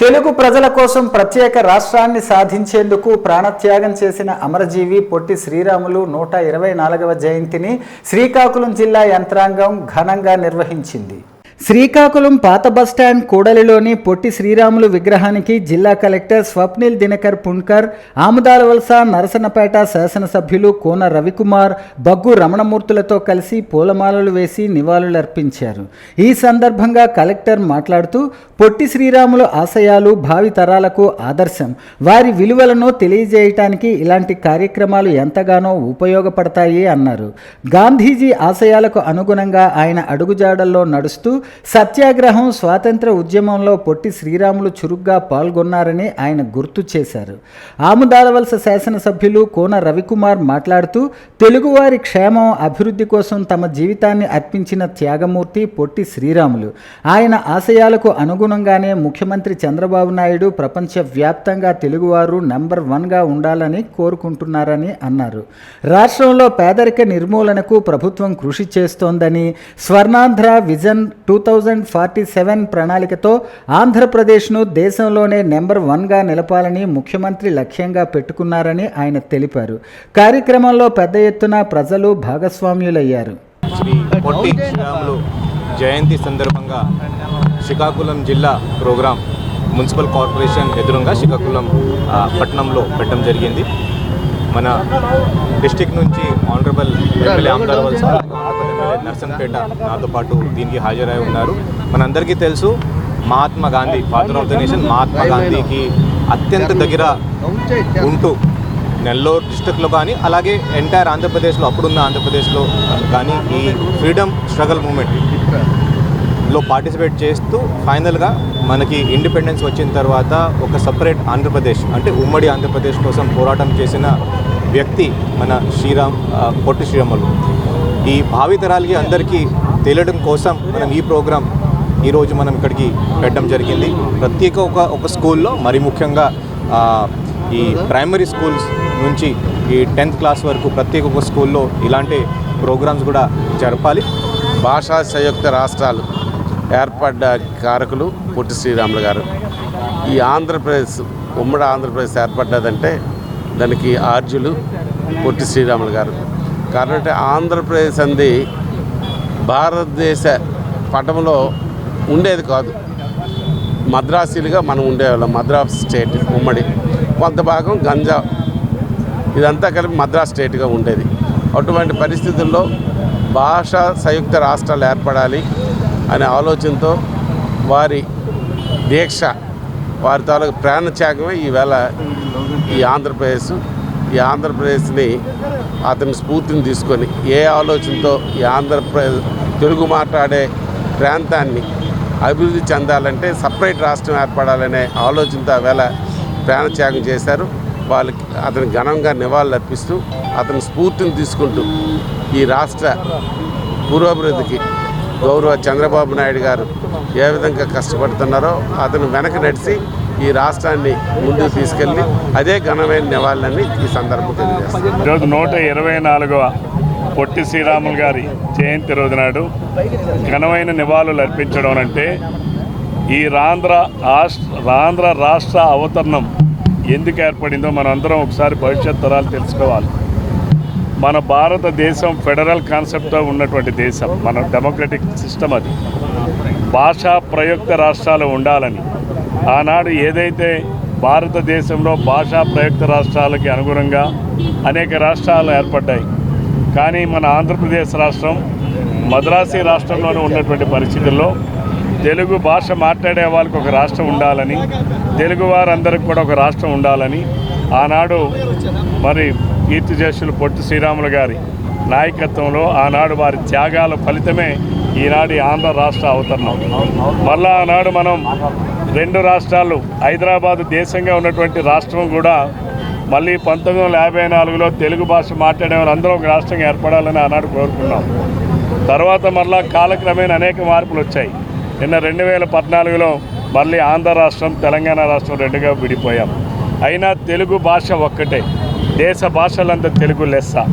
తెలుగు ప్రజల కోసం ప్రత్యేక రాష్ట్రాన్ని సాధించేందుకు ప్రాణత్యాగం చేసిన అమరజీవి పొట్టి శ్రీరాములు నూట ఇరవై నాలుగవ జయంతిని శ్రీకాకుళం జిల్లా యంత్రాంగం ఘనంగా నిర్వహించింది. శ్రీకాకుళం పాత బస్టాండ్ కూడలిలోని పొట్టి శ్రీరాములు విగ్రహానికి జిల్లా కలెక్టర్ స్వప్నిల్ దినకర్ పుణ్కర్ ఆముదాల వలస నరసనపేట శాసనసభ్యులు కోన రవికుమార్ బగ్గు రమణమూర్తులతో కలిసి పూలమాలలు వేసి నివాళులర్పించారు. ఈ సందర్భంగా కలెక్టర్ మాట్లాడుతూ పొట్టి శ్రీరాములు ఆశయాలు భావి తరాలకు ఆదర్శం. వారి విలువలను తెలియజేయటానికి ఇలాంటి కార్యక్రమాలు ఎంతగానో ఉపయోగపడతాయి అన్నారు. గాంధీజీ ఆశయాలకు అనుగుణంగా ఆయన అడుగుజాడల్లో నడుస్తూ సత్యాగ్రహం స్వాతంత్ర ఉద్యమంలో పొట్టి శ్రీరాములు చురుగ్గా పాల్గొన్నారని ఆయన గుర్తు చేశారు. ఆముదాలవలస శాసనసభ్యులు కోన రవికుమార్ మాట్లాడుతూ తెలుగువారి క్షేమం అభివృద్ధి కోసం తమ జీవితాన్ని అర్పించిన త్యాగమూర్తి పొట్టి శ్రీరాములు. ఆయన ఆశయాలకు అనుగుణంగానే ముఖ్యమంత్రి చంద్రబాబు నాయుడు ప్రపంచవ్యాప్తంగా తెలుగువారు నంబర్ వన్గా ఉండాలని కోరుకుంటున్నారని అన్నారు. రాష్ట్రంలో పేదరిక నిర్మూలనకు ప్రభుత్వం కృషి చేస్తోందని Swarnandhra vision two thousand forty seven ప్రణాళికతో ఆంధ్రప్రదేశ్ను దేశంలోనే నెంబర్ వన్గా నిలపాలని ముఖ్యమంత్రి లక్ష్యంగా పెట్టుకున్నారని ఆయన తెలిపారు. కార్యక్రమంలో పెద్ద ఎత్తున ప్రజలు భాగస్వామ్యులయ్యారు. శ్రీ పొట్టి శ్రీరాములు జయంతి సందర్భంగా శ్రీకాకుళం జిల్లా ప్రోగ్రాం మున్సిపల్ కార్పొరేషన్ ఎదురుగా శ్రీకాకుళం ఆ, పట్టణంలో పెట్టడం జరిగింది. మన డిస్టిక్ నుంచి ఆనరబుల్ ఎమ్మెల్యే ఆమదార్ వలస నర్సన్పేట నాతో పాటు దీనికి హాజరై ఉన్నారు. మనందరికీ తెలుసు Mahatma Gandhi father of the nation Mahatma గాంధీకి అత్యంత దగ్గర ఉంటూ నెల్లూరు డిస్ట్రిక్ట్లో కానీ అలాగే ఎంటైర్ ఆంధ్రప్రదేశ్లో అప్పుడున్న ఆంధ్రప్రదేశ్లో కానీ ఈ ఫ్రీడమ్ స్ట్రగల్ మూమెంట్లో పార్టిసిపేట్ చేస్తూ ఫైనల్గా మనకి ఇండిపెండెన్స్ వచ్చిన తర్వాత ఒక సపరేట్ ఆంధ్రప్రదేశ్ అంటే ఉమ్మడి ఆంధ్రప్రదేశ్ కోసం పోరాటం చేసిన వ్యక్తి మన శ్రీరామ్ పొట్టి శ్రీరాములు. ఈ భావితరాలకి అందరికీ తెలియడం కోసం మనం ఈ ప్రోగ్రాం ఈరోజు మనం ఇక్కడికి పెట్టడం జరిగింది. ప్రత్యేక ఒక ఒక స్కూల్లో మరి ముఖ్యంగా ఈ ప్రైమరీ స్కూల్స్ నుంచి ఈ టెన్త్ క్లాస్ వరకు ప్రత్యేక ఒక స్కూల్లో ఇలాంటి ప్రోగ్రామ్స్ కూడా జరపాలి. భాషా సంయుక్త రాష్ట్రాలు ఏర్పడ్డ కారకులు పొట్టి శ్రీరాములు గారు. ఈ ఆంధ్రప్రదేశ్ ఉమ్మడి ఆంధ్రప్రదేశ్ ఏర్పడ్డదంటే దానికి ఆర్జులు పొట్టి శ్రీరాములు గారు. కాబట్టి ఆంధ్రప్రదేశ్ అంది భారతదేశ పటంలో ఉండేది కాదు. మద్రాసీలుగా మనం ఉండేవాళ్ళం. మద్రాస్ స్టేట్ ఉమ్మడి. కొంత భాగం గంజా. ఇదంతా కలిపి మద్రాస్ స్టేట్గా ఉండేది. అటువంటి పరిస్థితుల్లో భాషా సంయుక్త రాష్ట్రాలు ఏర్పడాలి అనే ఆలోచనతో వారి దీక్ష వారి తాలూకు ప్రాణత్యాగమే ఈవేళ ఈ ఆంధ్రప్రదేశ్ ఈ ఆంధ్రప్రదేశ్ని అతని స్ఫూర్తిని తీసుకొని ఏ ఆలోచనతో ఈ ఆంధ్రప్రదేశ్ తెలుగు మాట్లాడే ప్రాంతాన్ని అభివృద్ధి చెందాలంటే సపరేట్ రాష్ట్రం ఏర్పడాలనే ఆలోచనతో వేళ ప్రాణత్యాగం చేశారు. వాళ్ళకి అతని ఘనంగా నివాళులు అర్పిస్తూ అతని స్ఫూర్తిని తీసుకుంటూ ఈ రాష్ట్ర పురోభివృద్ధికి గౌరవ చంద్రబాబు నాయుడు గారు ఏ విధంగా కష్టపడుతున్నారో అతను వెనక నడిచి ఈ రాష్ట్రాన్ని ముందుకు తీసుకెళ్ళి అదే ఘనమైన నివాళులని ఈ సందర్భంగా తెలియజేస్తాను ఈరోజు నూట ఇరవై నాలుగవ పొట్టి శ్రీరాములు గారి జయంతి రోజు నాడు ఘనమైన నివాళులు అర్పించడం అంటే ఈ రాంధ్ర రాష్ట్ర రాంధ్ర రాష్ట్ర అవతరణం ఎందుకు ఏర్పడిందో మనం అందరం ఒకసారి భవిష్యత్ తరాలు తెలుసుకోవాలి. మన భారతదేశం ఫెడరల్ కాన్సెప్ట్తో ఉన్నటువంటి దేశం మన డెమోక్రటిక్ సిస్టమ్ అది. భాషా ప్రయుక్త రాష్ట్రాలు ఉండాలని. ఆనాడు ఏదైతే భారతదేశంలో భాషా ప్రయుక్త రాష్ట్రాలకి అనుగుణంగా అనేక రాష్ట్రాలు ఏర్పడ్డాయి కానీ మన ఆంధ్రప్రదేశ్ రాష్ట్రం మద్రాసీ రాష్ట్రంలోనే ఉన్నటువంటి పరిస్థితుల్లో తెలుగు భాష మాట్లాడే వాళ్ళకి ఒక రాష్ట్రం ఉండాలని తెలుగు వారందరికి కూడా ఒక రాష్ట్రం ఉండాలని ఆనాడు మరి కీర్తిజేషులు పొట్టి శ్రీరాములు గారి నాయకత్వంలో ఆనాడు వారి త్యాగాల ఫలితమే ఈనాడు ఆంధ్ర రాష్ట్ర అవతరణం. మళ్ళా ఆనాడు మనం రెండు రాష్ట్రాలు హైదరాబాదు దేశంగా ఉన్నటువంటి రాష్ట్రం కూడా మళ్ళీ పంతొమ్మిది వందల యాభై నాలుగులో తెలుగు భాష మాట్లాడే అందరం ఒక రాష్ట్రంగా ఏర్పడాలని ఆనాడు కోరుకున్నాం. తర్వాత మళ్ళా కాలక్రమేణా అనేక మార్పులు వచ్చాయి. నిన్న రెండు వేల పద్నాలుగులో మళ్ళీ ఆంధ్ర రాష్ట్రం తెలంగాణ రాష్ట్రం రెండుగా విడిపోయాం. అయినా తెలుగు భాష ఒక్కటే. దేశ భాషలంతా తెలుగు లెస్స.